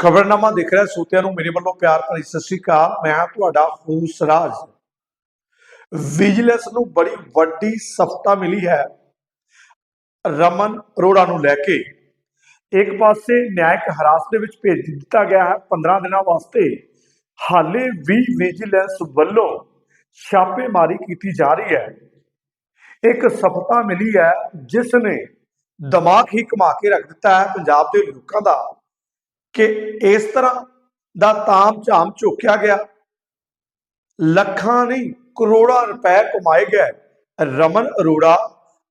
ਖਬਰਨਾਮਾ ਦੇਖ ਰਿਹਾ ਸੋਤਿਆਂ ਨੂੰ ਮੇਰੇ ਵੱਲੋਂ ਪਿਆਰ ਭਰੀ ਸਤਿ ਸ਼੍ਰੀ ਅਕਾਲ। ਮੈਂ ਹਾਂ ਤੁਹਾਡਾ ਫੂਸਰਾਜ ਵਿਜੀਲੈਂਸ ਨੂੰ ਬੜੀ ਵੱਡੀ ਸਫਲਤਾ ਮਿਲੀ ਹੈ ਰਮਨ ਅਰੋੜਾ ਨੂੰ ਲੈ ਕੇ। ਇੱਕ ਪਾਸੇ ਨਿਆਇਕ ਹਰਾਸ ਦੇ ਵਿੱਚ ਭੇਜ ਦਿੱਤਾ ਗਿਆ ਹੈ 15 ਦਿਨਾਂ ਵਾਸਤੇ। ਹਾਲੇ ਵੀ ਵਿਜੀਲੈਂਸ ਵੱਲੋਂ ਛਾਪੇਮਾਰੀ ਕੀਤੀ ਜਾ ਰਹੀ ਹੈ। ਇੱਕ ਸਫਲਤਾ ਮਿਲੀ ਹੈ ਜਿਸ ਨੇ ਦਿਮਾਗ ਹੀ ਘੁਮਾ ਕੇ ਰੱਖ ਦਿੱਤਾ ਹੈ ਪੰਜਾਬ ਦੇ ਲੋਕਾਂ ਦਾ। ਕਿ ਇਸ ਤਰ੍ਹਾਂ ਦਾ ਤਾਮ ਝਾਮ ਝੋਕਿਆ ਗਿਆ। ਲੱਖਾਂ ਨਹੀਂ, ਕਰੋੜਾਂ ਰੁਪਏ ਕਮਾਏ ਗਏ ਰਮਨ ਅਰੋੜਾ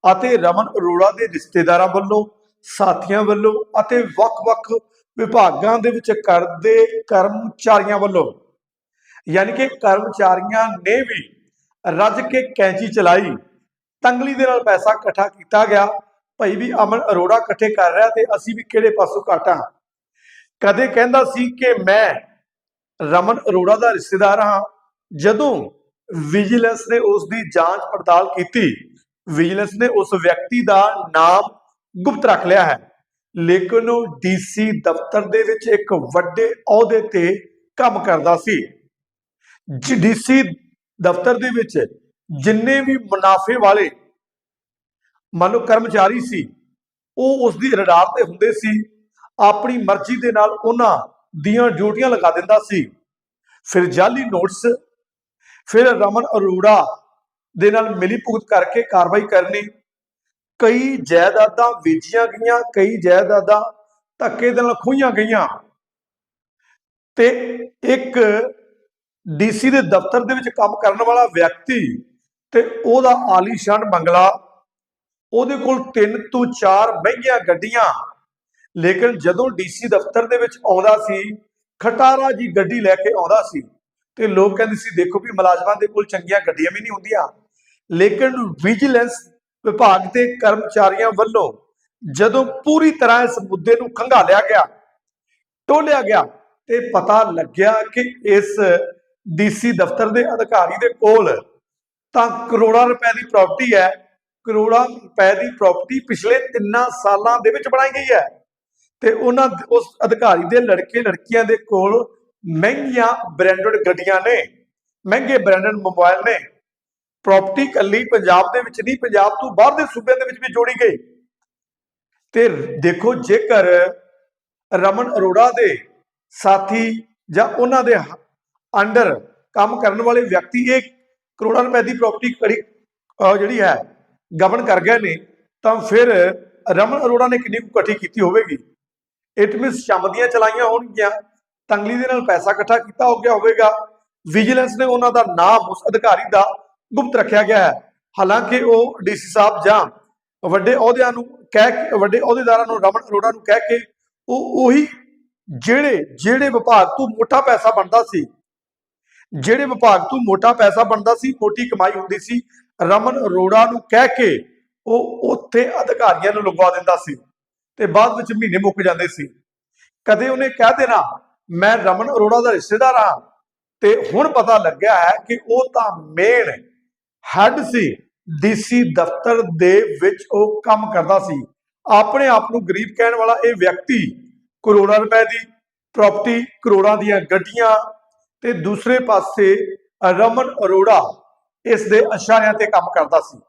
ਅਤੇ ਰਮਨ ਅਰੋੜਾ ਦੇ ਰਿਸ਼ਤੇਦਾਰਾਂ ਵੱਲੋਂ, ਸਾਥੀਆਂ ਵੱਲੋਂ ਅਤੇ ਵੱਖ-ਵੱਖ ਵਿਭਾਗਾਂ ਦੇ ਵਿੱਚ ਕਰਦੇ ਕਰਮਚਾਰੀਆਂ ਵੱਲੋਂ। ਯਾਨੀ ਕਿ ਕਰਮਚਾਰੀਆਂ ਨੇ ਵੀ ਰੱਜ ਕੇ ਕੈਂਚੀ ਚਲਾਈ। ਤੰਗਲੀ ਦੇ ਨਾਲ ਪੈਸਾ ਇਕੱਠਾ ਕੀਤਾ ਗਿਆ। ਭਾਈ ਵੀ ਅਮਨ ਅਰੋੜਾ ਇਕੱਠੇ ਕਰ ਰਿਹਾ ਤੇ ਅਸੀਂ ਵੀ ਕਿਹੜੇ ਪਾਸੋਂ ਘਾਟਾਂ? ਕਦੇ ਕਹਿੰਦਾ ਸੀ ਕਿ ਮੈਂ ਰਮਨ ਅਰੋੜਾ ਦਾ ਰਿਸ਼ਤੇਦਾਰ ਹਾਂ। ਜਦੋਂ ਵਿਜੀਲੈਂਸ ਨੇ ਉਸ ਦੀ ਜਾਂਚ ਪੜਤਾਲ ਕੀਤੀ, ਵਿਜੀਲੈਂਸ ਨੇ ਉਸ ਵਿਅਕਤੀ ਦਾ ਨਾਮ ਗੁਪਤ ਰੱਖ ਲਿਆ ਹੈ। ਲੇਕਿਨ ਉਹ ਡੀਸੀ ਦਫ਼ਤਰ ਦੇ ਵਿੱਚ ਇੱਕ ਵੱਡੇ ਅਹੁਦੇ ਤੇ ਕੰਮ ਕਰਦਾ ਸੀ। ਡੀਸੀ ਦਫ਼ਤਰ ਦੇ ਵਿੱਚ ਜਿੰਨੇ ਵੀ ਮੁਨਾਫੇ ਵਾਲੇ ਮੰਨ ਲਓ ਕਰਮਚਾਰੀ ਸੀ, ਉਹ ਉਸ ਦੀ ਰਡਾਰ ਤੇ ਹੁੰਦੇ ਸੀ। ਆਪਣੀ ਮਰਜ਼ੀ ਦੇ ਨਾਲ ਉਹਨਾਂ ਦੀਆਂ ਡਿਊਟੀਆਂ ਲਗਾ ਦਿੰਦਾ ਸੀ। ਫਿਰ ਜਾਲੀ ਨੋਟਸ, ਫਿਰ ਰਮਨ ਅਰੋੜਾ ਦੇ ਨਾਲ ਮਿਲੀ ਭੁਗਤ ਕਰਕੇ ਕਾਰਵਾਈ ਕਰਨੀ। ਕਈ ਜਾਇਦਾਦਾਂ ਵੇਚੀਆਂ ਗਈਆਂ, ਕਈ ਜਾਇਦਾਦਾਂ ਧੱਕੇ ਦੇ ਨਾਲ ਖੋਈਆਂ ਗਈਆਂ। ਤੇ ਇੱਕ ਡੀਸੀ ਦੇ ਦਫ਼ਤਰ ਦੇ ਵਿੱਚ ਕੰਮ ਕਰਨ ਵਾਲਾ ਵਿਅਕਤੀ ਤੇ ਉਹਦਾ ਆਲੀਸ਼ਾਨ ਬੰਗਲਾ, ਉਹਦੇ ਕੋਲ ਤਿੰਨ ਤੋਂ ਚਾਰ ਮਹਿੰਗੀਆਂ ਗੱਡੀਆਂ ਲੇਕਿਨ ਜਦੋਂ ਡੀਸੀ ਦਫ਼ਤਰ ਦੇ ਵਿੱਚ ਆਉਂਦਾ ਸੀ, ਖਟਾਰਾ ਜੀ ਗੱਡੀ ਲੈ ਕੇ ਆਉਂਦਾ ਸੀ ਤੇ ਲੋਕ ਕਹਿੰਦੇ ਸੀ, ਦੇਖੋ ਵੀ ਮੁਲਾਜ਼ਮਾਂ ਦੇ ਕੋਲ ਚੰਗੀਆਂ ਗੱਡੀਆਂ ਵੀ ਨਹੀਂ ਹੁੰਦੀਆਂ। ਲੇਕਿਨ ਵਿਜੀਲੈਂਸ ਵਿਭਾਗ ਦੇ ਕਰਮਚਾਰੀਆਂ ਵੱਲੋਂ ਜਦੋਂ ਪੂਰੀ ਤਰ੍ਹਾਂ ਇਸ ਮੁੱਦੇ ਨੂੰ ਖੰਗਾਲਿਆ ਗਿਆ, ਟੋਲਿਆ ਗਿਆ ਤੇ ਪਤਾ ਲੱਗਿਆ ਕਿ ਇਸ ਡੀਸੀ ਦਫ਼ਤਰ ਦੇ ਅਧਿਕਾਰੀ ਦੇ ਕੋਲ ਤਾਂ ਕਰੋੜਾਂ ਰੁਪਏ ਦੀ ਪ੍ਰਾਪਰਟੀ ਹੈ। ਕਰੋੜਾਂ ਰੁਪਏ ਦੀ ਪ੍ਰਾਪਰਟੀ ਪਿਛਲੇ 3 ਸਾਲਾਂ ਦੇ ਵਿੱਚ ਬਣਾਈ ਗਈ ਹੈ। ਤੇ ਉਹਨਾਂ ਉਸ ਅਧਿਕਾਰੀ ਦੇ ਲੜਕੇ ਲੜਕੀਆਂ ਦੇ ਕੋਲ ਮਹਿੰਗੀਆਂ ਬ੍ਰਾਂਡਡ ਗੱਡੀਆਂ ਨੇ, ਮਹਿੰਗੇ ਬ੍ਰਾਂਡਡ ਮੋਬਾਈਲ ਨੇ। ਪ੍ਰਾਪਰਟੀ ਕੱਲੀ ਪੰਜਾਬ ਦੇ ਵਿੱਚ ਨਹੀਂ, ਪੰਜਾਬ ਤੋਂ ਬਾਹਰ ਦੇ ਸੂਬਿਆਂ ਦੇ ਵਿੱਚ ਵੀ ਜੋੜੀ ਗਈ। ਤੇ ਦੇਖੋ ਜੇਕਰ ਰਮਨ ਅਰੋੜਾ ਦੇ ਸਾਥੀ ਜਾਂ ਉਹਨਾਂ ਦੇ ਅੰਡਰ ਕੰਮ ਕਰਨ ਵਾਲੇ ਵਿਅਕਤੀ ਇਹ ਕਰੋੜਾਂ ਰੁਪਏ ਦੀ ਪ੍ਰਾਪਰਟੀ ਜਿਹੜੀ ਹੈ ਗਵਨ ਕਰ ਗਏ ਨੇ, ਤਾਂ ਫਿਰ ਰਮਨ ਅਰੋੜਾ ਨੇ ਕਿੰਨੀ ਕੁ ਇਕੱਠੀ ਕੀਤੀ ਹੋਵੇਗੀ? ਇਟ ਮੀਨਸ ਸ਼ਮਦੀਆਂ ਚਲਾਈਆਂ ਹੋਣਗੀਆਂ। ਤੰਗਲੀ ਦੇ ਨਾਲ ਪੈਸਾ ਇਕੱਠਾ ਕੀਤਾ ਹੋ ਗਿਆ ਹੋਵੇਗਾ। ਵਿਜੀਲੈਂਸ ਨੇ ਉਹਨਾਂ ਦਾ ਨਾਮ ਉਸ ਅਧਿਕਾਰੀ ਦਾ ਗੁਪਤ ਰੱਖਿਆ ਗਿਆ ਹੈ। ਹਾਲਾਂਕਿ ਉਹ ਡੀਸੀ ਸਾਹਿਬ ਜਾਂ ਵੱਡੇ ਅਹੁਦਿਆਂ ਨੂੰ ਕਹਿ ਕੇ, ਵੱਡੇ ਅਹੁਦੇਦਾਰਾਂ ਨੂੰ, ਰਮਨ ਅਰੋੜਾ ਨੂੰ ਕਹਿ ਕੇ, ਉਹ ਉਹੀ ਜਿਹੜੇ ਜਿਹੜੇ ਵਿਭਾਗ ਤੋਂ ਮੋਟਾ ਪੈਸਾ ਬਣਦਾ ਸੀ, ਜਿਹੜੇ ਵਿਭਾਗ ਤੋਂ ਮੋਟਾ ਪੈਸਾ ਬਣਦਾ ਸੀ, ਮੋਟੀ ਕਮਾਈ ਹੁੰਦੀ ਸੀ, ਰਮਨ ਅਰੋੜਾ ਨੂੰ ਕਹਿ ਕੇ ਉਹ ਉੱਥੇ ਅਧਿਕਾਰੀਆਂ ਨੂੰ ਲਗਵਾ ਦਿੰਦਾ ਸੀ। ਤੇ ਬਾਅਦ ਵਿੱਚ ਮਹੀਨੇ ਮੁੱਕ ਜਾਂਦੇ ਸੀ। ਕਦੇ ਉਹਨੇ ਕਹਿ ਦੇਣਾ, ਮੈਂ ਰਮਨ ਅਰੋੜਾ ਦਾ ਰਿਸ਼ਤੇਦਾਰ ਹਾਂ। ਤੇ ਹੁਣ ਪਤਾ ਲੱਗਿਆ ਹੈ ਕਿ ਉਹ ਤਾਂ ਮੇਨ ਹੈੱਡ ਸੀ ਡੀਸੀ ਦਫ਼ਤਰ ਦੇ ਵਿੱਚ ਉਹ ਕੰਮ ਕਰਦਾ ਸੀ। ਆਪਣੇ ਆਪ ਨੂੰ ਗਰੀਬ ਕਹਿਣ ਵਾਲਾ ਇਹ ਵਿਅਕਤੀ ਕਰੋੜਾਂ ਰੁਪਏ ਦੀ ਪ੍ਰਾਪਰਟੀ ਕਰੋੜਾਂ ਦੀਆਂ ਗੱਡੀਆਂ ਤੇ ਦੂਸਰੇ ਪਾਸੇ ਰਮਨ ਅਰੋੜਾ ਇਸ ਦੇ ਇਸ਼ਾਰਿਆਂ ਤੇ ਕੰਮ ਕਰਦਾ ਸੀ।